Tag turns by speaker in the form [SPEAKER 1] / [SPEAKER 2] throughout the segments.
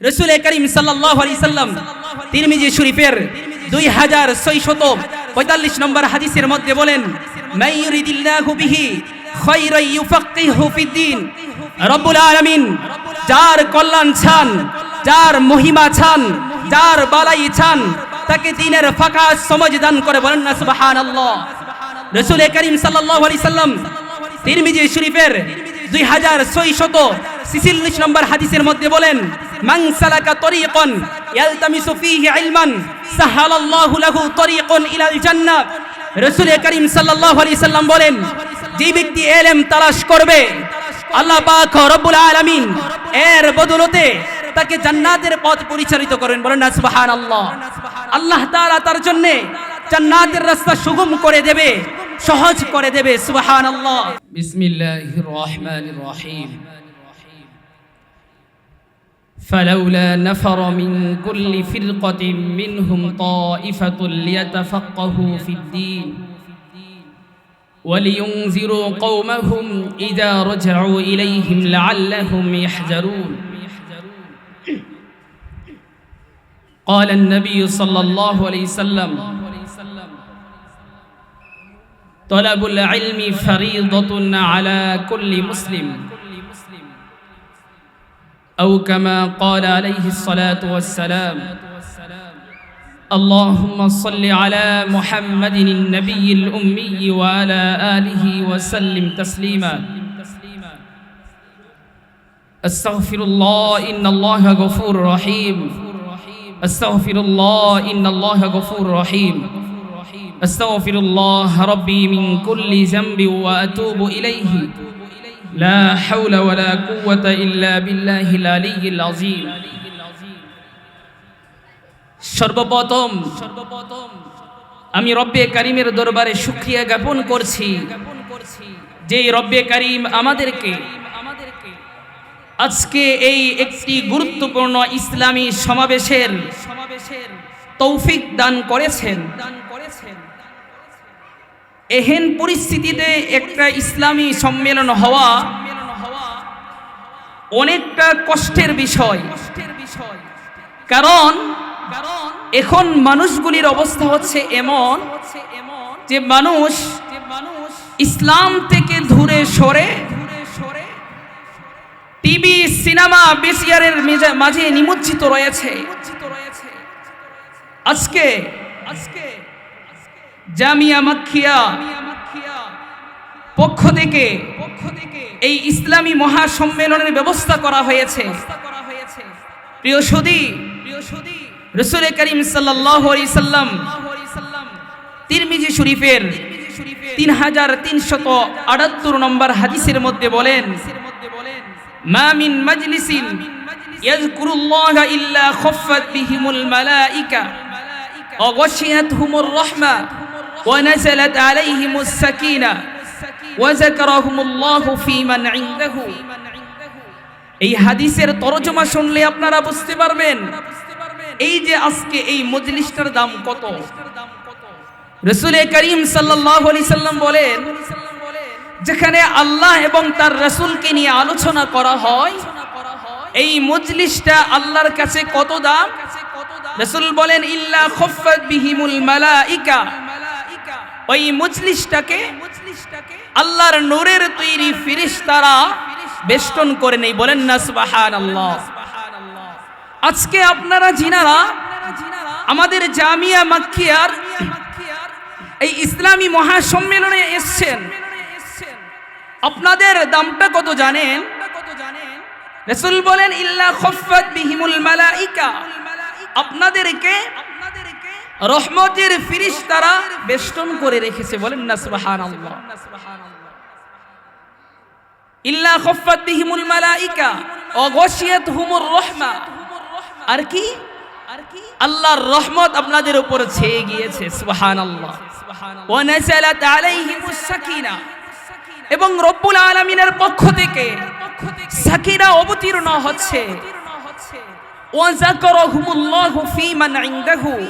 [SPEAKER 1] রসুল করিম সাল্লাহ আলি সাল্লাম তিরমিজি শরীফের দুই হাজার ছয়শত পঁয়তাল্লিশ নম্বর হাদিসের মধ্যে বলেন রব্বুল আলামিন, যার কল্যাণ চান, যার মহিমা চান, যার বালাই চান, তাকে দিনের ফাঁকা সমঝ দান করে বলেন না, সুবহানাল্লাহ। রসুল করিম সাল্লাহ আলি সাল্লাম তিরমিজি শরীফের দুই হাজার ছয়শত ছিচল্লিশ নম্বর হাদিসের মধ্যে বলেন মান সালাকা তরিকন ইয়ালতামিসু ফীহি ইলমান সাহালাল্লাহু লাহু তরিকন ইলাল জান্নাহ। রাসূল করিম সাল্লাল্লাহু আলাইহি সাল্লাম বলেন, যে ব্যক্তি ইলম তালাশ করবে, আল্লাহ পাক রব্বুল আলামিন এর বদলতে তাকে জান্নাতের পথ পরিচালিত করেন। বলেন না, সুবহানাল্লাহ। আল্লাহ তাআলা তার জন্য জান্নাতের রাস্তা সুগম করে দেবে, সহজ করে দেবে, সুবহানাল্লাহ। বিসমিল্লাহির রহমানির রহিম। فلولا نفر من كل فرقة منهم طائفة ليتفقهوا في الدين ولينذروا قومهم إذا رجعوا إليهم لعلهم يحذرون. قال النبي صلى الله عليه وسلم طلب العلم فريضة على كل مسلم. أو كما قال عليه الصلاة والسلام اللهم صل على محمد النبي الأمي وعلى آله وسلم تسليما. أستغفر الله إن الله غفور رحيم. أستغفر الله إن الله غفور رحيم. أستغفر الله ربي من كل ذنب وأتوب إليه. লা হাওলা ওয়ালা কুওয়াতা ইল্লা বিল্লাহিল আলিয়্যিল আযীম। সর্বপ্রথম সর্বপ্রথম আমি রব্বে কারিমের দরবারে শুক্রিয়া জ্ঞাপন করছি যে রব্বে কারিম আমাদেরকে আজকে এই একটি গুরুত্বপূর্ণ ইসলামী সমাবেশের সমাবেশের তৌফিক দান করেছেন দান করেছেন। এহেন পরিস্থিতিতে একটা ইসলামী সম্মেলন হওয়া অনেকটা কষ্টের বিষয়। কারণ এখন মানুষগুলির অবস্থা হচ্ছে এমন যে মানুষ ইসলাম থেকে দূরে সরে টিভি, সিনেমা, বিসিআরের মাঝে নিমজ্জিত রয়েছে। আজকে আজকে জামিয়া মাখিয়া পক্ষ থেকে পক্ষ থেকে এই ইসলামী মহাসম্মেলনের ব্যবস্থা করা হয়েছে। প্রিয় সদী প্রিয় সদী রসুল করিম সাল্লাম তিরমিজি শরীফের তিন হাজার তিনশত আটাত্তর নম্বর হাদিসের মধ্যে বলেন মামিন মাজলিসিন ইয়াজকুরুল্লাহ ইল্লা খফফাত বিহিমুল মালাইকা, অগশিয়াতহুমুর রহমা। ونزلت عليهم السكينة وذكرهم الله في من عنده এই হাদিসের তরজমা শুনলে আপনারা বুঝতে পারবেন এই যে আজকে এই মজলিসটার দাম কত রসুল করিম সাল্লাল্লাহু সাল্লাম বলেন যেখানে আল্লাহ এবং তার রসুলকে নিয়ে আলোচনা করা হয় এই মজলিসটা আল্লাহর কাছে কত দাম রসুল বলেন ইল্লা খফফাত বিহিমুল মালাইকা ওই মজলিসটাকে আল্লাহর নূরের তৈরি ফিরিস্তারা বেষ্টন করে নেই। বলেন না, সুবহানাল্লাহ। আজকে আপনারা জিনারা আমাদের জামিয়া মাক্কিয়ার এই ইসলামী মহাসম্মেলনে এসছেন, আপনাদের দামটা কত জানেন? রসুল বলেন, ইল্লা খফফাত বিহিমুল মালাইকা। আপনাদেরকে রহমতের ফিরিস তারা বেষ্টন করে রেখেছে, বলেন না সুবহানাল্লাহ। ইল্লা খফফাত বিহিমুল মালাইকা ওয়া গাশিয়াতহুমুর রাহমা। আর কি? আল্লাহর রহমত আপনাদের উপর ছেয়ে গিয়েছে, সুবহানাল্লাহ। ওয়া নাযালাত আলাইহিমুস সাকিনা। এবং রব্বুল আলামিনের পক্ষ থেকে সাকিনা অবতীর্ণ হচ্ছে। ওয়াজাকারহুমুল্লাহু ফী মান ইনদাহু।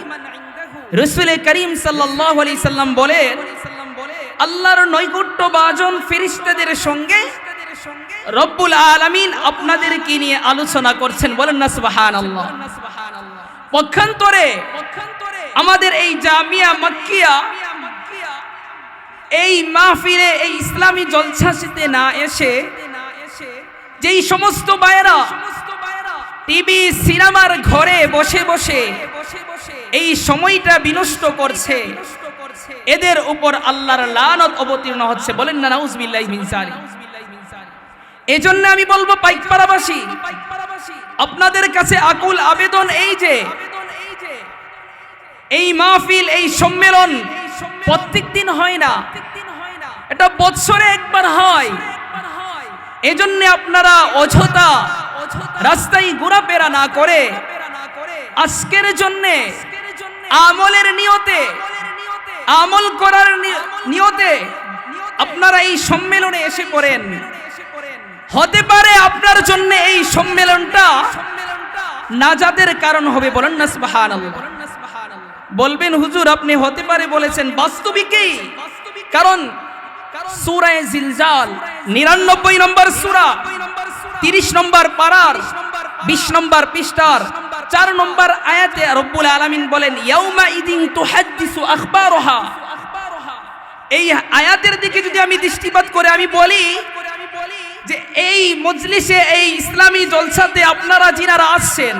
[SPEAKER 1] রাসূল করিম সাল্লাল্লাহু আলাইহি সাল্লাম বলেন, আল্লাহর নৈকট্য বাজন ফেরেশতাদের সঙ্গে রব্বুল আলামিন আপনাদেরকে নিয়ে আলোচনা করছেন। বলেন না, সুবহানাল্লাহ। পক্ষান্তরে আমাদের এই জামিয়া মাক্কিয়া, এই মাহফিলে, এই ইসলামী জলসাসিতে না এসে, যেই সমস্ত বায়েরা টিভি সিনেমার ঘরে বসে বসে এই সময়টা বিনষ্ট করছে। এদের উপর আল্লাহর লানত অবতীর্ণ হচ্ছে। বলেন না নাউজবিল্লাহি মিন জালিক এজন্য আমি বলব পাইকপাড়াবাসী, আপনাদের কাছে আকুল আবেদন এই যে, এই মাহফিল, এই সম্মেলন প্রত্যেক দিন হয় না। এটা বৎসরে একবার হয়। এজন্য আপনারা অযথা রাস্তায় ঘোরাফেরা না করে আজকের জন্যে আমলের নিয়তে, আমল করার নিয়তে আপনারা এই সম্মেলনে এসে পড়েন। হতে পারে আপনার জন্য এই সম্মেলনটা নাজাদের কারণ হবে বলেন না সুবহানাল্লাহ। বলবেন, হুজুর আপনি হতে পারে বলেছেন বাস্তবিকই। কারণ সূরায়ে জিলজাল 99 নম্বর সূরা 30 নম্বর পারার 20 নম্বর পৃষ্ঠার 4 নম্বর আয়াতে রব্বুল আলামিন বলেন, ইয়াউমা ইদিন তুহাদ্দিসু আখবারহা। এই আয়াতের দিকে যদি আমি দৃষ্টিপাত করে আমি বলি যে এই মজলিসে, এই ইসলামী জলসাতে আপনারা যিনারা আসছেন,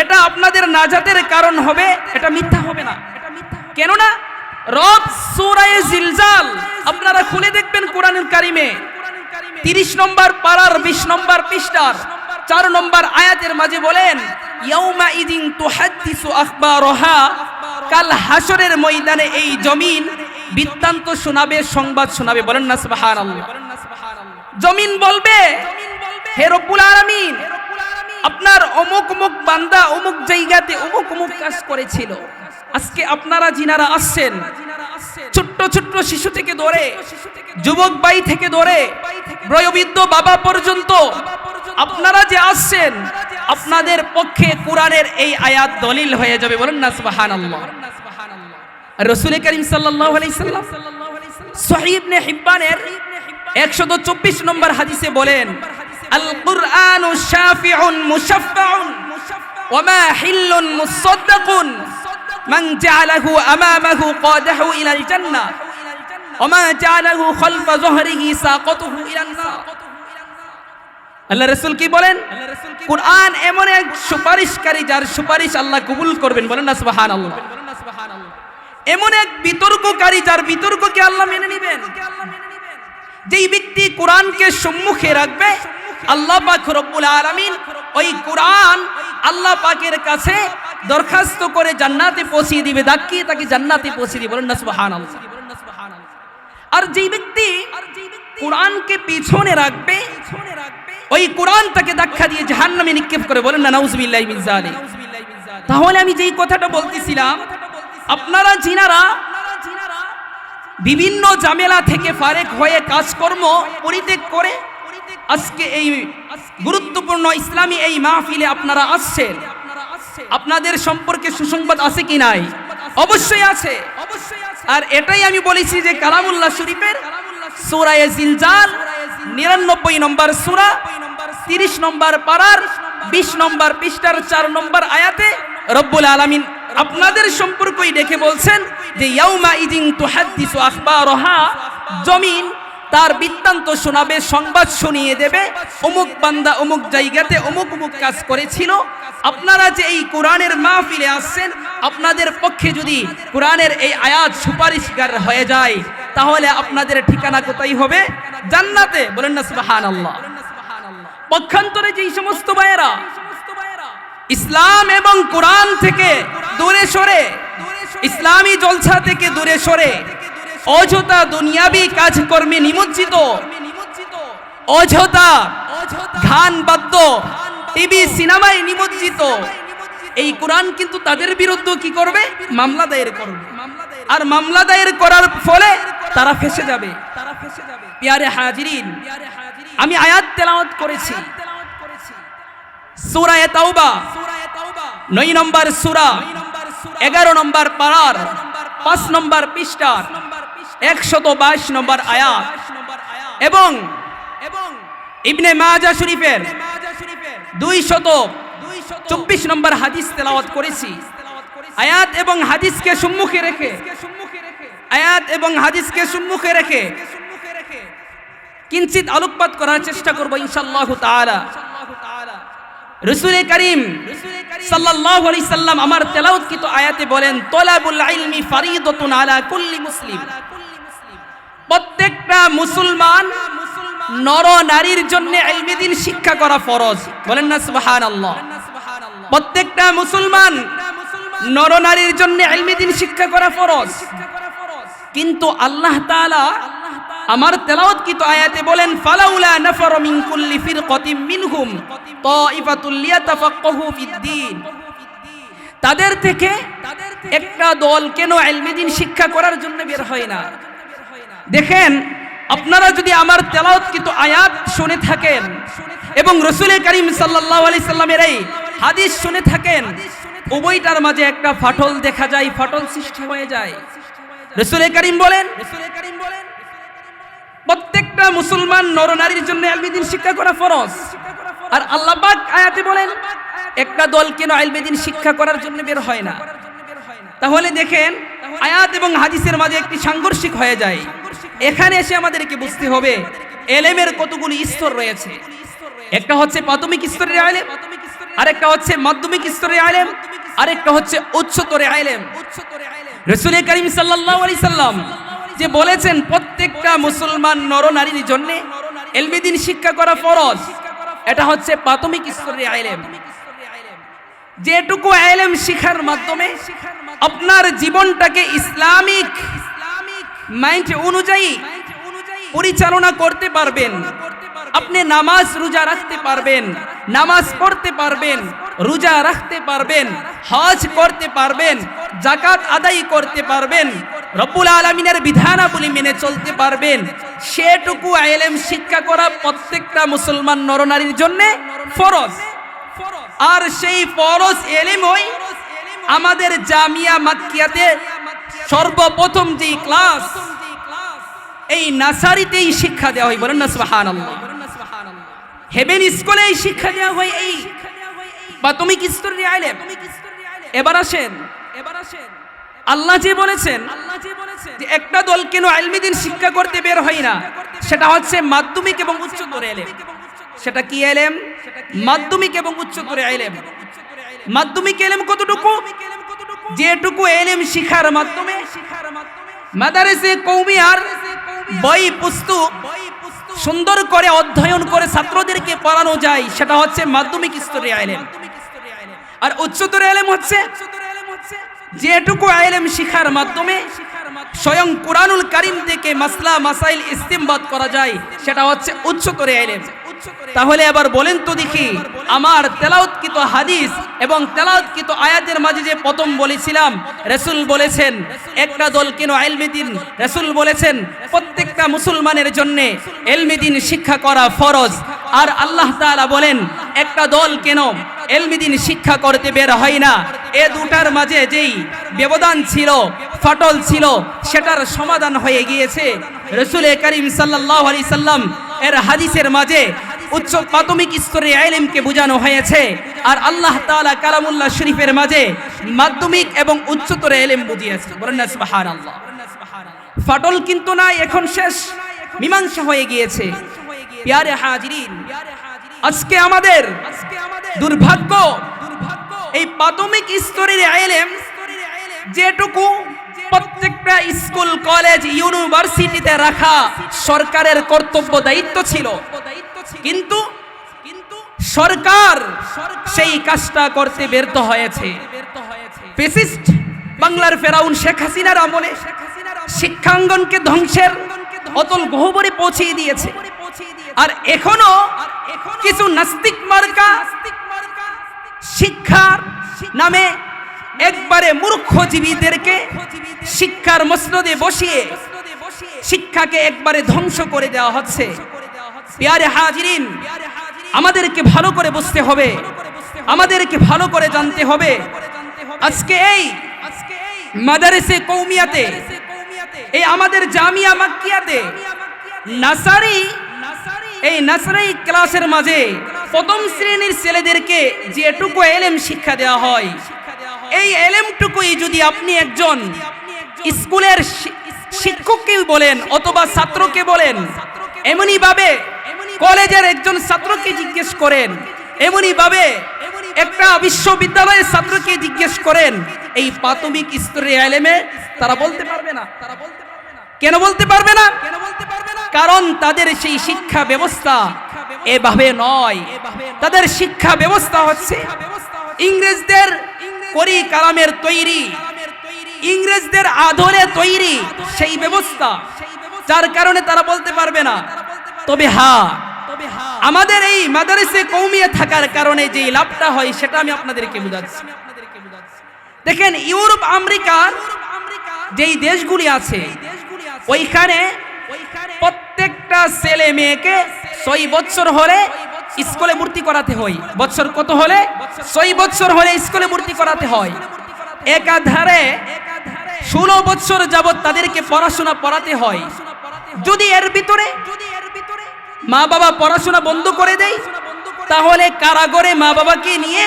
[SPEAKER 1] এটা আপনাদের নাজাতের কারণ হবে, এটা মিথ্যা হবে না। কেননা রব সূরায়ে জিলজাল, আপনারা খুলে দেখবেন কোরআনুল কারিমে। 30 নম্বর পাড়ার বিশ নম্বর পৃষ্ঠার, চার নম্বর আয়াতের মাঝে বলেন, ইয়াউমা ইদিন তুহাদ্দিসু আখবারহা কাল হাসরের ময়দানে এই জমিন বৃত্তান্ত শোনাবে, সংবাদ শোনাবে। বলেন না, সুবহানাল্লাহ। জমিন বলবে, হে রব্বুল আলামিন, আপনার অমুক অমুক বান্দা অমুক জায়গাতে অমুক অমুক কাজ করেছিল। আজকে আপনারা যিনারা আসছেন, ছোট্ট ছোট্ট শিশু থেকে ধরে, যুবক ভাই থেকে ধরে, বয়োবৃদ্ধ বাবা পর্যন্ত, আপনারা যে আসছেন, আপনাদের পক্ষে কোরআনের এই আয়াত দলিল হয়ে যাবে। বলেন না, সুবহানাল্লাহ। রসুল করিম সাল্লাম সহিহ ইবনে হিব্বানের 124 নম্বর হাদিসে বলেন আল কুরআনু শাফিউন মুশাফফাউন ওমা হিল্লুন মুসাদ্দাকুন মান জাআলাহু আমামাহু কাদাহু ইলাল জান্নাহ ওমা জাআলাহু খালফা যহরিহি সাকাতুহু ইলান নার। আল্লাহ রাসূল কি বলেন? কুরআন এমন এক সুপারিশকারী যার সুপারিশ আল্লাহ কবুল করবেন। বলেন না সুবহানাল্লাহ। এমন এক বিতর্ককারী যার বিতর্ককে আল্লাহ মেনে নেবেন। যেই ব্যক্তি কোরআনকে সম্মুখে রাখবে, আল্লাহ পাক রব্বুল আলামিন ওই কোরআন আল্লাহ পাকের কাছে দরখাস্ত করে জান্নাতে পৌঁছিয়ে দিবে। দাক্কি তাকে জান্নাতে পৌঁছিয়ে দিবে। বলেন না, সুবহানাল্লাহ। আর যেই ব্যক্তি কোরআনকে পিছনে রাখবে, ওই কোরআন তাকে ধাক্কা দিয়ে জাহান্নামে নিক্ষেপ করে। বলেন না, নাউজুবিল্লাহি জালিক তাহলে আমি যেই কথাটা বলতেছিলাম, আপনারা, যিনারা বিভিন্ন জামেলা থেকে ফারেক হয়ে কাজকর্ম পরিত্যাগ করে। আজকে এই গুরুত্বপূর্ণ ইসলামী এই মাহফিলে আপনারা আসছেন। আপনাদের সম্পর্কে সুসংবাদ আছে কি নাই? অবশ্যই আছে। আর এটাই আমি বলেছি যে কালামুল্লাহ শরীফের সূরায়ে জিলজাল, নিরানব্বই নম্বর সূরা, তিরিশ নম্বর পারার, বিশ নম্বর পৃষ্ঠার চার নম্বর আয়াতে রব্বুল আলামিন আপনাদের সম্পর্কই দেখে বলছেন যে ইয়াউমা ইদিন তুহাদ্দিসু আখবারহা, জমিন তার বৃত্তান্ত শোনাবে, সংবাদ শুনিয়ে দেবে, অমুক বান্দা অমুক জায়গাতে অমুক অমুক কাজ করেছিল। আপনারা যে এই কোরআনের মাহফিলে আসছেন, আপনাদের পক্ষে যদি কোরআনের এই আয়াত সুপারিশগার হয়ে যায়, তাহলে আপনাদের ঠিকানা কোথায় হবে? জান্নাতে। বলেন না, সুবহানাল্লাহ। পক্ষান্তরে যেই সমস্ত ভাইয়েরা ইসলাম এবং কোরআন থেকে দূরে সরে। ইসলামী জলসা থেকে দূরে সরে। অযথা দুনিয়াবি কাজকর্মে নিমজ্জিত। অযথা গান বাদ্য টিভি সিনেমায় নিমজ্জিত। এই কোরআন কিন্তু তাদের বিরুদ্ধে কি করবে? মামলা দায়ের করবে। আর মামলা দায়ের করার ফলে তারা ফেসে যাবে। পিয়ারে হাজিরিন আমি আয়াত তেলাওয়াত করেছি। সূরা তাওবা। নয় নম্বর সূরা। এগারো নম্বর পারার। পাঁচ নম্বর পৃষ্ঠার। একশত বাইশ নম্বর আয়াত। এবং ইবনে মাজা শরীফের দুই শত চব্বিশ নম্বর হাদিস তেলাওয়াত করেছি। আয়াত এবং হাদিসকে সম্মুখে রেখে, আয়াত এবং হাদিসকে সম্মুখে রেখে কিঞ্চিত আলোকপাত করার চেষ্টা করব ইনশাল্লাহ তাআলা। রসুল করিম সাল্লাল্লাহু আলাইহি সাল্লাম আমার তেলাওয়াতকৃত আয়াতে বলেন, তলাবুল ইলমি ফারিদাতুন আলা কুল্লি মুসলিম। প্রত্যেকটা মুসলমান নর নারীর জন্য ইলমি দিন শিক্ষা করা ফরজ। বলেন না, সুবহানাল্লাহ। প্রত্যেকটা মুসলমান নর নারীর জন্য ইলমি দিন শিক্ষা করা ফরজ। কিন্তু আল্লাহ তাআলা আমার তেলাওয়াতকৃত আয়াতে বলেন, ফালাউলা নাফার মিন কুল্লি ফিরকাতিন মিনহুম তাইফাতুল লিয়াতাফাক্কাহু ফিদ্দীন তাদের থেকে একটা দল কেন ইলমি দিন শিক্ষা করার জন্য বের হয় না? দেখেন, আপনারা যদি আমার তেলাওয়াতকৃত আয়াত শুনে থাকেন এবং রসুলের করিম সাল্লাল্লাহু আলাইহি সাল্লামের এই হাদিস শুনে থাকেন, উভয়টার মাঝে একটা ফাটল দেখা যায়, ফাটল সৃষ্টি হয়ে যায়। রসুলের করিম বলেন রসুলের করিম বলেন প্রত্যেকটা মুসলমান নরনারীর জন্য আলমিদিন শিক্ষা করা ফরজ। আর আল্লাহ আয়াতে বলেন, একটা দল কেন আলমিদিন শিক্ষা করার জন্য বের হয় না? তাহলে দেখেন, আয়াত এবং হাদিসের মাঝে একটি সাংঘর্ষিক হয়ে যায়। এখানে এসে আমাদেরকে বুঝতে হবে, এলেমের কতগুলি স্তর রয়েছে। একটা হচ্ছে প্রাথমিক স্তরের আলেম, আরেকটা হচ্ছে মাধ্যমিক স্তরের আলেম, আরেকটা হচ্ছে উচ্চতরে আলেম। রসুল করিম সাল্লাল্লাহু আলাইহি সাল্লাম যে বলেছেন, প্রত্যেকটা মুসলমান নরনারীর জন্য এলমিদিন শিক্ষা করা ফরজ। এটা হচ্ছে প্রাথমিক স্তরের আলেম যেটুকু আইলেম শিখার মাধ্যমে আপনার জীবনটাকে ইসলামিক মাইন্ড অনুযায়ী পরিচালনা করতে পারবেন। আপনি নামাজ রোজা রাখতে পারবেন, নামাজ পড়তে পারবেন, রোজা রাখতে পারবেন, হজ করতে পারবেন জাকাত আদায় করতে পারবেন রব্বুল আলমিনের বিধানাবলী মেনে চলতে পারবেন। সেটুকু আইলেম শিক্ষা করা প্রত্যেকটা মুসলমান নরনারীর জন্য ফরজ। আর সেই ফরজ এলেমই আমাদের জামিয়া মাক্কিয়াতে সর্বপ্রথম যে ক্লাস, এই নাসারিতেই শিক্ষা দেওয়া হয়। বলেন না, সুবহানাল্লাহ। হেভেন স্কুলে এই শিক্ষা দেওয়া হয় এই। প্রাথমিক স্তরের আইলেম এবার আসেন এবার আসেন। আল্লাহ যে বলেছেন যে একটা দল কেন আলমিদিন শিক্ষা করতে বের হয় না সেটা হচ্ছে মাধ্যমিক এবং উচ্চতর এলেম সেটা কি এলেম মাধ্যমিক এবং উচ্চতর এলেম মাধ্যমিক এলেম কতটুকু? যেটুকু এলেম শিখার মাধ্যমে। মাদারেসে কৌমি আর বই পুস্তক সুন্দর করে অধ্যয়ন করে ছাত্রদেরকে পড়ানো যায় সেটা হচ্ছে মাধ্যমিক স্তরে আইলেম। আর উচ্চতর আলেম হচ্ছে যেটুকু আইলেম শিখার মাধ্যমে স্বয়ং কোরআনুল কারিম থেকে মাসলা, মাসাইল ইস্তিমবাদ করা যায়, সেটা হচ্ছে উচ্চ উচ্চতরে আইলেম। তাহলে এবার বলেন তো দেখি, আমার তেলাউৎকৃত হাদিস এবং তেলাউৎকৃত আয়াতের মাঝে যে প্রথম বলেছিলাম, রসুল বলেছেন, একটা দল কেন এলমেদিন রসুল বলেছেন, প্রত্যেকটা মুসলমানের জন্য এলমেদিন শিক্ষা করা ফরজ। আর আল্লাহ তাআলা বলেন একটা দল কেন এলমিদিন শিক্ষা করতে বের হয় না? এ দুটার মাঝে যেই ব্যবধান ছিল, ফাটল ছিল, সেটার সমাধান হয়ে গিয়েছে। রসুল করিম সাল্লাহ আলি সাল্লাম এর হাদিসের মাঝে উচ্চ প্রাথমিক স্তরে আইলেমকে বোঝানো হয়েছে। আর আল্লাহ তাআলা কালামুল্লাহ শরীফের মাঝে মাধ্যমিক এবং উচ্চতর এলেম বুঝিয়েছে। ফাটল কিন্তু নাই, এখন শেষ। মীমাংসা হয়ে গিয়েছে। পিয়ারে হাজিরিন, আজকে আমাদের দুর্ভাগ্য, এই প্রাথমিক স্তরের আইলেম যেটুকু প্রত্যেকটা স্কুল, কলেজ, ইউনিভার্সিটিতে রাখা সরকারের কর্তব্য দায়িত্ব ছিল। কিন্তু সরকার সেই কাজটা করতে ব্যর্থ হয়েছে। ফেসিস্ট বাংলার ফেরাউন শেখ হাসিনার আমলে শিক্ষাঙ্গনকে ধ্বংসের অতল গহবরে পৌঁছে দিয়েছে। আর এখনও কিছু নাস্তিক মার্কা শিক্ষার নামে একবারে মূর্খজীবীদেরকে শিক্ষার মসনদে বসিয়ে শিক্ষাকে একবারে ধ্বংস করে দেওয়া হচ্ছে। পেয়ারে হাজিরিন, আমাদেরকে ভালো করে বুঝতে হবে। আমাদেরকে ভালো করে জানতে হবে। আজকে এই মাদারেসে কৌমিয়াতে এই আমাদের জামিয়া মাক্কিয়াতে নাসারি এই নাসরাই ক্লাসের মাঝে প্রথম শ্রেণির ছেলেদেরকে যেটুকু এলেম শিক্ষা দেওয়া হয়, এই এলেমটুকুই যদি আপনি একজন স্কুলের শিক্ষককে বলেন অথবা ছাত্রকে বলেন এমনই ভাবে কলেজের একজন ছাত্রকে জিজ্ঞেস করেন এমনই ভাবে একটা বিশ্ববিদ্যালয়ের ছাত্রকে জিজ্ঞেস করেন, এই প্রাথমিক স্তরের এলেমে তারা বলতে পারবে না। তারা বলতে কেন বলতে পারবে না? কারণ তাদের সেই শিক্ষা ব্যবস্থা এভাবে নয়। তাদের শিক্ষা ব্যবস্থা হচ্ছে ইংরেজদের করি কালামের তৈরি। ইংরেজদের আদরে তৈরি সেই ব্যবস্থা। যার কারণে তারা বলতে পারবে না। তবে হ্যাঁ আমাদের এই মাদারিসে কৌমিয়ে থাকার কারণে যে লাভটা হয় সেটা আমি আপনাদেরকে বুঝাচ্ছি। দেখেন ইউরোপ আমেরিকার যেই দেশগুলি আছে ওইখানে প্রত্যেকটা ছেলে মেয়েকে ছয় বছর হলে স্কুলে ভর্তি করাতে হয়। বছর কত হলে? ছয় বছর হলে স্কুলে ভর্তি করাতে হয়। একাধারে ষোলো বছর যাবৎ তাদেরকে পড়াশোনা পড়াতে হয়। যদি এর ভিতরে মা বাবা পড়াশোনা বন্ধ করে দেয় তাহলে কারাগরে মা বাবাকে নিয়ে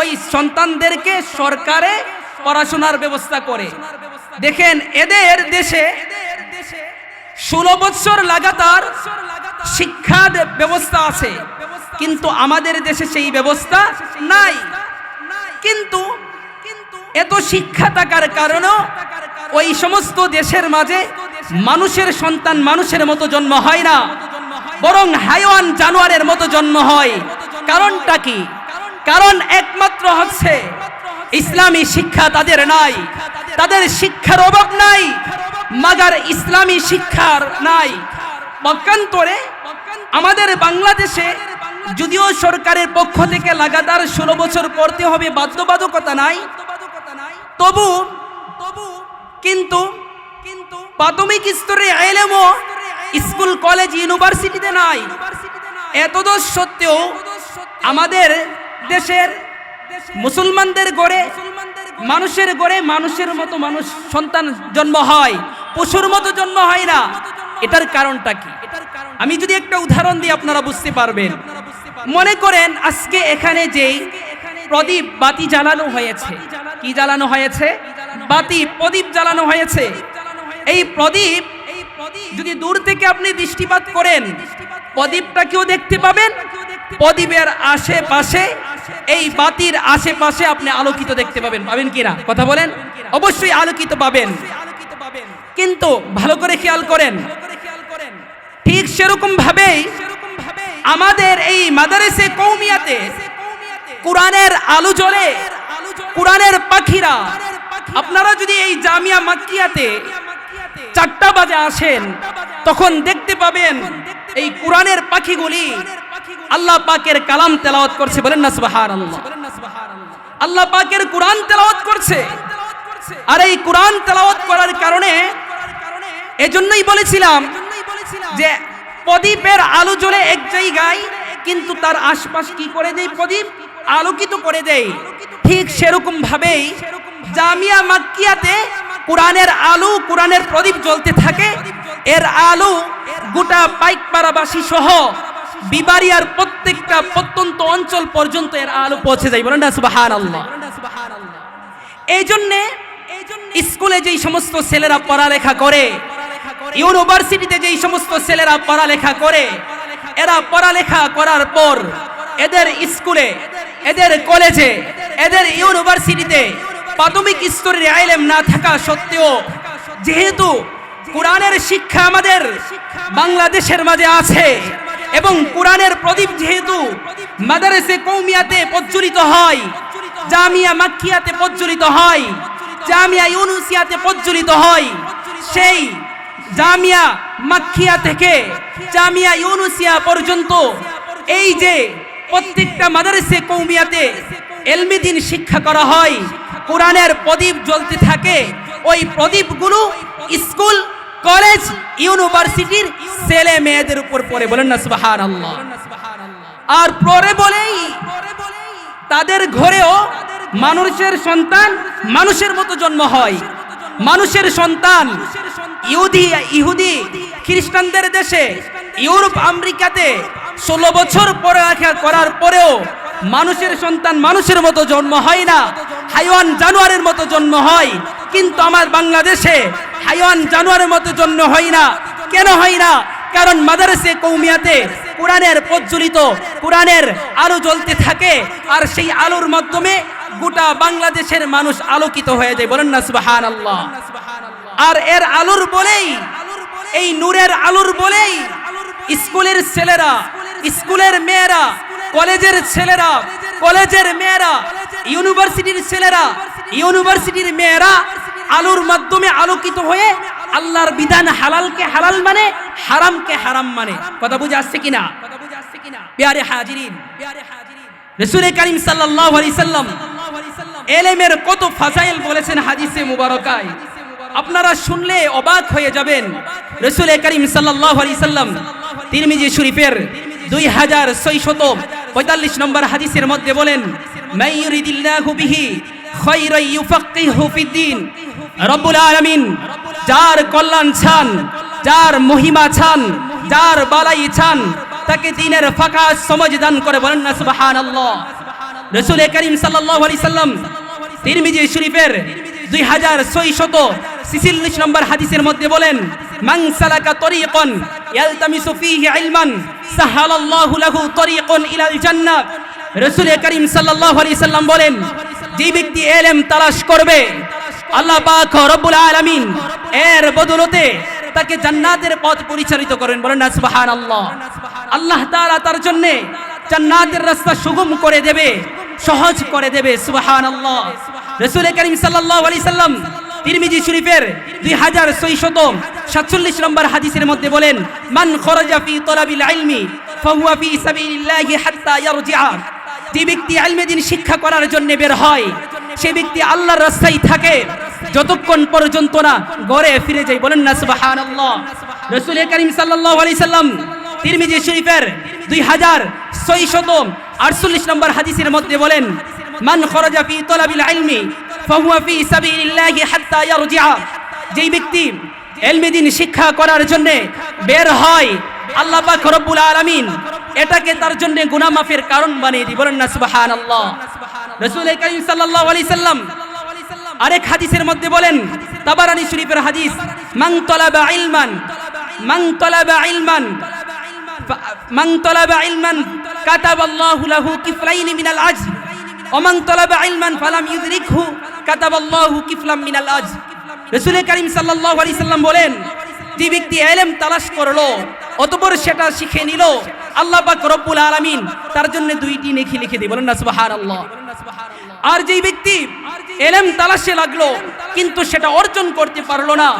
[SPEAKER 1] ওই সন্তানদেরকে সরকারে পড়াশোনার ব্যবস্থা করে। দেখেন এদের দেশে ষোলো বছর লাগাতার শিক্ষা ব্যবস্থা আছে। কিন্তু আমাদের দেশে সেই ব্যবস্থা নাই। কিন্তু এত শিক্ষা থাকার কারণেও ওই সমস্ত দেশের মাঝে মানুষের সন্তান মানুষের মতো জন্ম হয় না। বরং হাইওয়ান জানোয়ারের মতো জন্ম হয়। কারণটা কি? কারণ একমাত্র হচ্ছে ইসলামী শিক্ষা তাদের নাই। তাদের শিক্ষার অভাব নাই। মাগার ইসলামী শিক্ষার নাই। পক্ষান্তরে আমাদের বাংলাদেশে যদিও সরকারের পক্ষ থেকে লাগাতার ষোলো বছর পড়তে হবে, বাধ্যবাধকতা নাই। তবু তবু কিন্তু কিন্তু প্রাথমিক স্তরে এলেমও স্কুল, কলেজ, ইউনিভার্সিটিতে নাই। এতদোষ সত্ত্বেও আমাদের দেশের মুসলমানদের গড়ে, মানুষের গড়ে মানুষের মতো মানুষ সন্তান জন্ম হয়। পশুর মতো জন্ম হয় না। এটার কারণটা কি? আমি যদি একটা উদাহরণ দিই আপনারা বুঝতে পারবেন। মনে করেন আজকে এখানে যেই প্রদীপ বাতি জ্বালানো হয়েছে। কি জ্বালানো হয়েছে? বাতি প্রদীপ জ্বালানো হয়েছে। এই প্রদীপ যদি দূর থেকে আপনি দৃষ্টিপাত করেন প্রদীপটা কেউ দেখতে পাবেন। প্রদীপের আশেপাশে এই বাতির আশেপাশে আপনি আলোকিত দেখতে পাবেন। পাবেন কিনা? কথা বলেন? অবশ্যই আলোকিত পাবেন। কিন্তু ভালো করে খেয়াল করেন। ঠিক সেরকম ভাবেই আমাদের এই মাদারেসে কৌমিয়াতে কোরআনের আলো জ্বলে। কোরআনের পাখিরা। আপনারা যদি এই জামিয়া মাক্কিয়াতে চারটা বাজে আসেন, তখন দেখতে পাবেন এই কোরআনের পাখিগুলি আল্লাহ পাকের কালাম তেলাওয়াত করছে। বলেন না সুবহানাল্লাহ। আল্লাহ পাকের কোরআন তেলাওয়াত করছে। আর এই কোরআন তেলাওয়াত করার কারণে এজন্যই বলেছিলাম যে প্রদীপের আলো জ্বলে এক জায়গায় কিন্তু তার আশপাশ কি করে দেয় প্রদীপ? আলোকিত করে দেয়। ঠিক সেরকম ভাবেই জামিয়া মাক্কিয়াতে কোরআনের আলো কোরআনের প্রদীপ জ্বলতে থাকে। এর আলো গোটা পাইকপাড়াবাসী সহ বিবারিয়ার প্রত্যেকটা প্রত্যন্ত অঞ্চল পর্যন্ত এর আলো পৌঁছে যায়। বলেন না সুবহানাল্লাহ। এই জন্যে স্কুলে যেই সমস্ত ছেলেরা পড়ালেখা করে ইউনিভার্সিটিতে যেই সমস্ত ছেলেরা পড়ালেখা করে, এরা পড়ালেখা করার পর এদের স্কুলে, এদের কলেজে, এদের ইউনিভার্সিটিতে প্রাথমিক স্তরের আইলেম না থাকা সত্ত্বেও যেহেতু কোরআনের শিক্ষা আমাদের বাংলাদেশের মাঝে আছে এবং কোরআনের প্রদীপ যেহেতু মাদারেসে কৌমিয়াতে প্রজ্বলিত হয়, জামিয়া মাক্কিয়াতে প্রজ্বলিত হয়, জামিয়া ইউনুসিয়াতে প্রজ্বলিত হয়, সেই জামিয়া মাক্কিয়া থেকে, জামিয়া ইউনুসিয়া পর্যন্ত, এই যে প্রত্যেকটা মাদারেসে কৌমিয়াতে এলমিদিন শিক্ষা করা হয়, কোরআনের প্রদীপ জ্বলতে থাকে, ওই প্রদীপগুলো স্কুল, কলেজ, ইউনিভার্সিটির ছেলে মেয়েদের উপর পড়ে, বলেন না সুবহানাল্লাহ। আর পরে বলেই তাদের ঘরেও মানুষের সন্তান মানুষের মতো জন্ম হয়। মানুষের সন্তান ইহুদি ইহুদি খ্রিস্টানদের দেশে ইউরোপ আমেরিকাতে ষোলো বছর পড়ালেখা করার পরেও মানুষের সন্তান মানুষের মতো জন্ম হয় না। হাইওয়ান জানোয়ারের মতো জন্ম হয়। কিন্তু আমার বাংলাদেশে হাইওয়ান জানোয়ারের মতো জন্ম হয় না। কেন হয় না? কারণ মাদারসে কৌমিয়াতে কোরআনের প্রজ্বলিত কোরআনের আলো জ্বলতে থাকে। আর সেই আলোর মাধ্যমে গোটা বাংলাদেশের মানুষ আলোকিত হয়ে যায়। বলেন না সুবাহান আল্লাহ আর এর আলোর বলেই এই নূরের আলোর বলেই স্কুলের ছেলেরা স্কুলের মেয়েরা কলেজের ছেলেরা কলেজের মেয়েরা ইউনিভার্সিটির ছেলেরা ইউনিভার্সিটির মেয়েরা আলোর মাধ্যমে আলোকিত হয়ে আল্লাহর বিধান হালালকে হালাল মানে হারামকে হারাম মানে। কথা বুঝে আসছে কিনা? প্যারে হাজিরিন। রসুল করিম সাল্লাল্লাহু আলাইহি সাল্লাম এলেমের কত ফাজাইল বলেছেন হাদিসে মুবারকায়। আপনারা শুনলে অবাক হয়ে যাবেন। রসুল করিম সাল্লাল্লাহু আলাইহি সাল্লাম, তিরমিজি শরীফের দুই হাজার ছয় ছয়শত পঁয়তাল্লিশ নম্বর হাদিসের মধ্যে বলেন রব্বুল আলামিন, যার কল্যাণ ছান যার মহিমা ছান যার বালাই ছান তাকে দিনের ফাঁকা সমঝ দান করে বলেন না, সুবহানাল্লাহ। রসুল করিম আলাইহি সাল্লাম, তিরমিজি শরীফের দুই হাজার ছয়শত ছিচল্লিশ নম্বর হাদিসের মধ্যে বলেন লাহু করিম সাল্লাম বলেন ব্যক্তি এলেম করবে, আল্লাহ এর তাকে জান্নাতের পথ পরিচালিত করেন। বলেন আল্লাহ তার জন্য জান্নাতের রাস্তা সুগম করে দেবে। সহজ করে দেবে, সুবহানাল্লাহ। রাসূল করিম সাল্লাল্লাহু আলাইহি সাল্লাম তিরমিজি শরীফের 2647 নম্বর হাদিসের মধ্যে বলেন, মান খরাজা ফি তলাবিল ইলমি ফাহুয়া ফি সাবিলিল্লাহি হাত্তা ইয়ারজিআ। যে ব্যক্তি দিন শিক্ষা করার জন্য বের হয়, সে ব্যক্তি আল্লাহর রাস্তায় থাকে, যতক্ষণ পর্যন্ত না ঘরে ফিরে যায়। বলেন না, সুবহানাল্লাহ। রাসূল করিম সাল্লাল্লাহু আলাইহি সাল্লাম তিরমিজি শরীফের দুই হাজার ছয় ছয়শত আটচল্লিশ নম্বর হাদিসের মধ্যে বলেন, মান খরজা ফি তলাবিল ইলমি ফাহুয়া ফি সাবিলিল্লাহি হাত্তা ইয়ারজিআ। যেই ব্যক্তি ইলমে দিন শিক্ষা করার জন্য বের হয়, আল্লাহ পাক রব্বুল আলামিন এটাকে তার জন্য গুনাহ মাফের কারণ বানিয়ে দি বলেন না, সুবহানাল্লাহ। রাসূল করিম সাল্লাল্লাহু আলাইহি সাল্লাম আরেক হাদিসের মধ্যে বলেন, তাবারানি শরীফের হাদিস, মান তলাবা ইলমান, মান তলাবা ইলমান। মান তলাবা ইলমান কাতাবাল্লাহু লাহু কিফলাইন মিনাল আজর ওমান তলাবা ইলমান ফালাম ইউদরিকহু কাতাবাল্লাহু কিফলাম মিনাল আজর রাসূল করিম সাল্লাল্লাহু আলাইহি বলেন, যে ব্যক্তি ইলম তালাশ করল, অতঃপর সেটা শিখে নিল, আল্লাহ পাক রব্বুল আলামিন তার জন্য দুইটি নেকি লিখে দিয়ে বলেন না, সুবহানাল্লাহ। আর যেই ব্যক্তি এলেম তালাশে লাগল, কিন্তু সেটা অর্জন করতে পারল না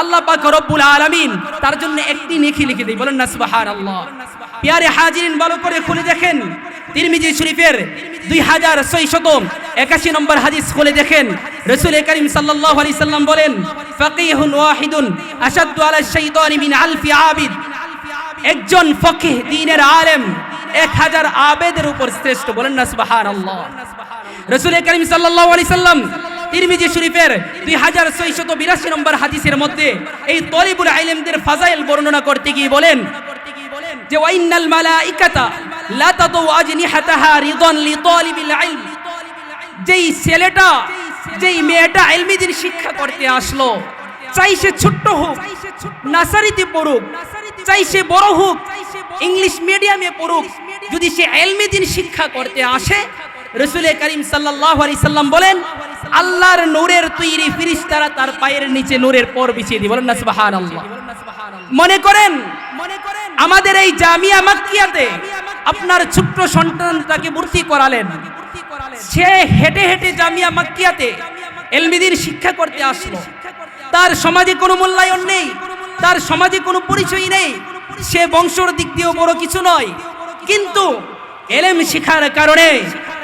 [SPEAKER 1] আল্লাহ পাক রব্বুল আলামিন তার জন্য একটি নেকি লিখে দেয় বলেন না, সুবহানাল্লাহ। পিয়ারে হাজিরিন, ভালো করে খুলে দেখেন। তিরমিজি শরীফের দুই হাজার ছয়শত একাশি নম্বর হাদিস খুলে দেখেন। রসুল করিম সাল্লাল্লাহু আলাইহি সাল্লাম বলেন, ফাকিহুন ওয়াহিদুন আশাদ্দু আলা শাইতানি মিন আলফি আবিদ। একজন ফকিহ দ্বীনের আলেম, এক হাজার আবেদের উপর শ্রেষ্ঠ। বলেন না, সুবহানাল্লাহ। রসুল করিম সাল্লাল্লাহু আলাইহি সাল্লাম তিরমিজি শরীফের দুই হাজার ছয়শত বিরাশি নম্বর হাদিসের মধ্যে এই তলিবুল আইলেমদের ফাজাইল বর্ণনা করতে গিয়ে বলেন যে ওয়াইনাল মালাইকাতা লা তাদু আজনিহাতাহা রিদান লিতালিবিল ইলম যেই ছেলেটা, যেই মেয়েটা ইলমিদিন শিক্ষা করতে আসলো, চাই সে ছোট্ট হোক, নাসারিতে পড়ুক, চাই সে বড় হোক, ইংলিশ মিডিয়ামে পড়ুক, যদি সে এলমে শিক্ষা করতে আসে রসুল করিম সাল্লাহ আলি সাল্লাম বলেন, আল্লাহর নূরের তৈরি ফিরিস্তারা তার পায়ের নিচে নূরের পর বিছিয়ে দিয়ে, বলেন না সুবাহান আল্লাহ মনে করেন, আমাদের এই জামিয়া মাক্কিয়াতে আপনার ছোট্ট সন্তানটাকে ভর্তি করালেন। সে হেঁটে হেঁটে জামিয়া মাক্কিয়াতে এলমিদিন শিক্ষা করতে আসলো। তার সমাজে কোনো মূল্যায়ন নেই, তার সমাজে কোনো পরিচয় নেই। সে বংশর দিক দিয়েও বড় কিছু নয়। কিন্তু এলেম শিখার কারণে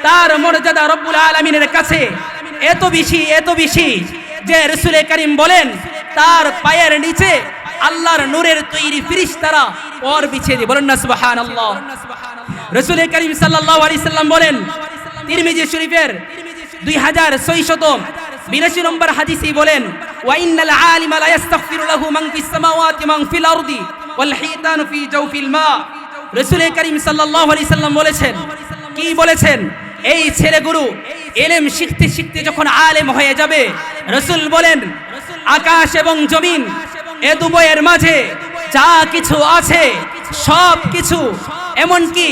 [SPEAKER 1] তার মর্যাদা রব্বুল আলমিনের কাছে এত বেশি এত বেশি যে রসুলে করিম বলেন, তার পায়ের নিচে আল্লাহর নূরের তৈরি ফিরিস তারা পর বিছিয়ে দিয়ে বলেন না সুবাহান আল্লাহ রসুল করিম সাল্লাল্লাহু আলাইহি সাল্লাম বলেন, তিরমিজি শরীফের দুই হাজার ছয়শত বিরাশি নম্বর হাদিসে বলেন ওয়াইনাল আলিমা লা ইস্তাগফিরু লাহু মান ফিস সামাওয়াতি মান ফিল আরদি ওয়াল হিতানু ফি জাওফিল মা। রাসূল করিম সাল্লাল্লাহু আলাইহি সাল্লাম বলেছেন, কি বলেছেন? এই ছেলেগুলো এলেম শিখতে শিখতে যখন আলেম হয়ে যাবে, রসুল বলেন, আকাশ এবং জমিন এ দুবয়ের মাঝে যা কিছু আছে, সব কিছু, এমনকি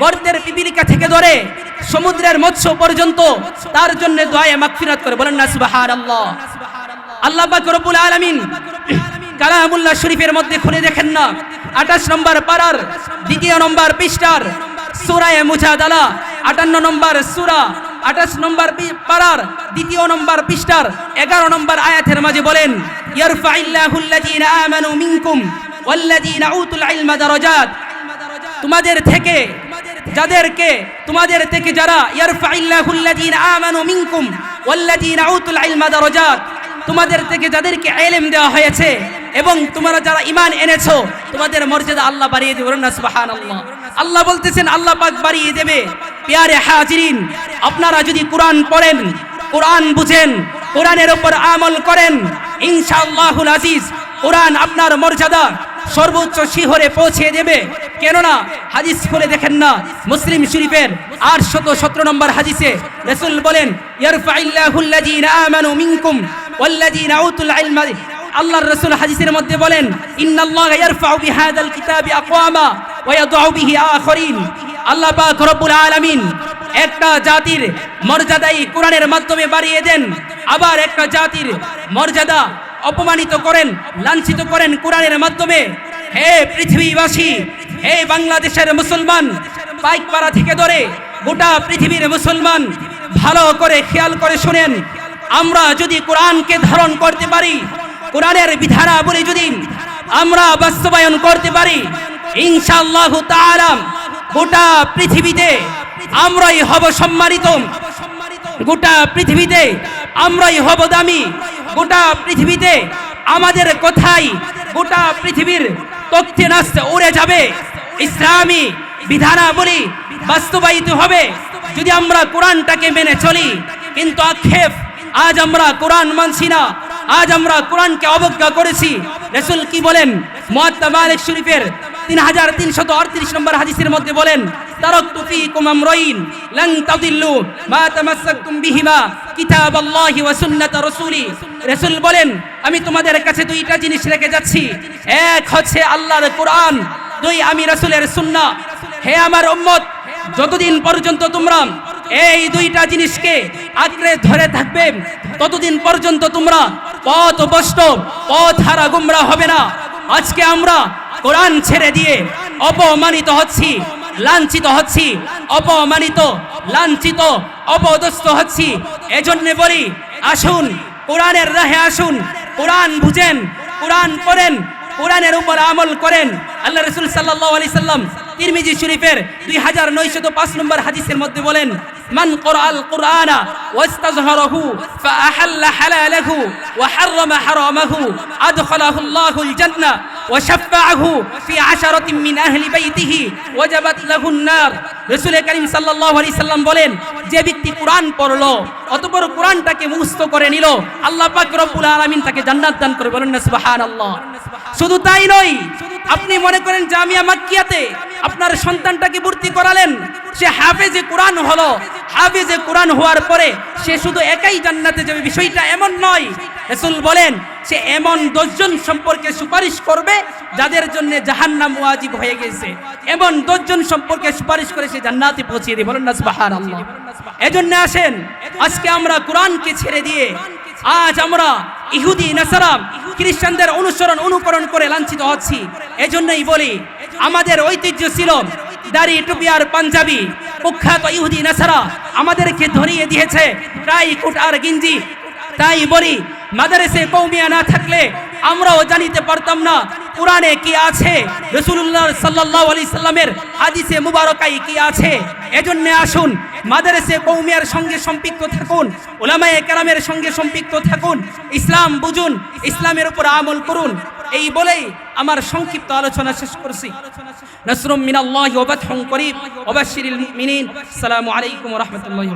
[SPEAKER 1] গর্তের পিপিলিকা থেকে ধরে সমুদ্রের মৎস্য পর্যন্ত, তার জন্য দোয়ায়ে মাগফিরাত করে বলেন না, সুবহানাল্লাহ। আল্লাহ পাক রব্বুল আলামিন কালামুল্লাহ শরীফের মধ্যে খুলে দেখেন না, আঠাশ নম্বর পারার দ্বিতীয় নম্বর পৃষ্ঠার, সুরায় মুজাদালা আটান্ন নম্বর সুরা, আঠাশ নম্বর পারার দ্বিতীয় নম্বর পৃষ্ঠার, এগারো নম্বর আয়াতের মাঝে বলেন ইয়ারফাইল্লাহুল্লাযীনা আমানু মিনকুম ওয়াল্লাযীনা উতুল ইলমা দারাজাত। তোমাদের থেকে, যাদেরকে, তোমাদের থেকে যারা ইয়ারফাইল্লাহুল্লাযীনা আমানু মিনকুম ওয়াল্লাযীনা উতুল ইলমা দারাজাত। তোমাদের থেকে যাদেরকে ইলম দেওয়া হয়েছে এবং তোমরা যারা ইমান এনেছো, তোমাদের মর্যাদা আল্লাহ বাড়িয়ে দেবে সুবহানাল্লাহ। আল্লাহ বলতেছেন, আল্লাহ পাক বাড়িয়ে দেবে। পিয়ারে হাজিরিন, আপনারা যদি কোরআন পড়েন, কোরআন বুঝেন, কোরআনের উপর আমল করেন, ইনশাআল্লাহুল আজিজ, কোরআন আপনার মর্যাদা সর্বোচ্চ শিহরে পৌঁছে দেবে। কেননা, হাদিস খুলে দেখেন না, মুসলিম শরীফের আট শত সতেরো নম্বর হাদিসে রসুল বলেন, ইয়ারফাইল্লাহুল্লাযীনা আমানু মিনকুম ওয়াল্লাযীনা উতুল ইলমা আল্লাহর রাসূল হাদিসের মধ্যে বলেন, ইন্নাল্লাহা ইয়ারফাউ বিহাদাল কিতাবি আকওয়ামা ওয়া ইয়াদউ বিহি আখারিন। আল্লাহ পাক রব্বুল আলামিন একটা জাতির মর্যাদাই কোরআনের মাধ্যমে বাড়িয়ে দেন, আবার একটা জাতির মর্যাদা অপমানিত করেন, লাঞ্ছিত করেন কোরআনের মাধ্যমে। হে পৃথিবীবাসী, হে বাংলাদেশের মুসলমান, পাইকপাড়া থেকে ধরে গোটা পৃথিবীর মুসলমান ভালো করে খেয়াল করে শুনেন আমরা যদি কোরআনকে ধারণ করতে পারি, কোরআনের বিধানাবলী যদি আমরা বাস্তবায়ন করতে পারি, ইনশাআল্লাহু তাআলা গোটা পৃথিবীতে আমরাই হব সম্মানিত। গোটা পৃথিবীতে আমরাই হব দামি। গোটা পৃথিবীতে আমাদের কথাই গোটা পৃথিবীর তথ্যে নাচতে উড়ে যাবে। ইসলামী বিধানাবলী বাস্তবায়িত হবে। যদি আমরা কোরআনটাকে মেনে চলি, কিন্তু আক্ষেপ আজ আমরা কোরআন মানছি না। আজ আমরা কোরআনকে অবজ্ঞা করেছি। রসুল কি বলেন? মুয়াত্তা মালিক শরীফের তিন হাজার তিনশত আটত্রিশ নম্বর হাদিসের মধ্যে বলেন লান তাদিল্লু মা ওয়া বলেন, আমি তোমাদের কাছে দুইটা জিনিস রেখে যাচ্ছি। এক হচ্ছে আল্লাহর কোরআন, দুই আমি রাসূলের সুন্নাহ। হে আমার উম্মত, যতদিন পর্যন্ত তোমরা এই দুইটা জিনিসকে আঁকড়ে ধরে থাকবে, ততদিন পর্যন্ত তোমরা পথ বষ্ট পথ হারা গুমরা হবে না। আজকে আমরা কোরআন ছেড়ে দিয়ে অপমানিত হচ্ছি, লাঞ্ছিত হচ্ছি, অপমানিত, লাঞ্ছিত, অপদস্থ হচ্ছি। এজন্য বলি, আসুন, কোরআনের রাহে আসুন, কোরআন বুঝেন, কোরআন পড়েন, কোরআনের উপর আমল করেন। আল্লাহ রসুল সাল্লাল্লাহু আলাইহি সাল্লাম তিরমিজি শরীফের দুই হাজার নয়শত পাঁচ নম্বর হাদিসের মধ্যে বলেন, মান কোরআল কোরআনা ওয়াস্তাজহারাহু ফাআহাল্লা হালালাহু ওয়া হাররামা হারামাহু আদখালাহু আল্লাহুল জান্নাহ ওয়া শাফাআহু ফি আশারাতিন মিন আহলি বাইতিহি ওয়াজাবাত লাহুন নার। রাসূল করিম সাল্লাল্লাহু আলাইহি সাল্লাম বলেন, যে ব্যক্তি কোরআন পড়ল, অতঃপর কোরআনটাকে মুখস্থ করে নিল, আল্লাহ পাক রব্বুল আলামিন তাকে জান্নাত দান করে বলেন না, সুবহানাল্লাহ। শুধু তাই নয়, আপনি মনে করেন জামিয়া মাক্কিয়াতে আপনার সন্তানটাকে ভর্তি করালেন, সে হাফেজে কোরআন হলো। হাফেজে কোরআন হওয়ার পরে সে শুধু একাই জান্নাতে যাবে, বিষয়টা এমন নয়। রাসূল বলেন, সে এমন দশজন সম্পর্কে সুপারিশ করবে, যাদের জন্য জাহান্নাম ওয়াজিব হয়ে গেছে। এমন দশজন সম্পর্কে সুপারিশ করে সে জান্নাতে পৌঁছিয়ে দিয়ে বলেন না, সুবহানাল্লাহ। এজন্য আসেন, আজকে আমরা কোরআনকে ছেড়ে দিয়ে আজ আমরা ইহুদি, নাসারাম, খ্রিস্টানদের অনুসরণ, অনুকরণ করে লাঞ্ছিত হচ্ছি। এজন্যই বলি আমাদের ঐতিহ্য ছিল দাড়ি, টুপি আর পাঞ্জাবি। কুখ্যাত ইহুদি নাসারা আমাদেরকে ধরিয়ে দিয়েছে। প্রায় কুট আর গিঞ্জি, তাই বলি মাদারেসে কৌমিয়া না থাকলে আমরাও জানিতে পারতাম না। কোরআনে কি আছে? রসুল্লাহ সাল্লাহ আলি সাল্লামের হাদিসে মুবারকাই কি আছে? এজন্য আসুন, মাদারেসে কৌমিয়ার সঙ্গে সম্পৃক্ত থাকুন ওলামায়ে কেরামের সঙ্গে সম্পৃক্ত থাকুন, ইসলাম বুঝুন, ইসলামের উপর আমল করুন। এই বলেই আমার সংক্ষিপ্ত আলোচনা শেষ করছি। নসরুম মিনাল্লাহি ওয়া ফাতহুন করিব। ওয়া বাশশিরিল মুমিনিন। আলাইকুম রাহমাতুল্লাহি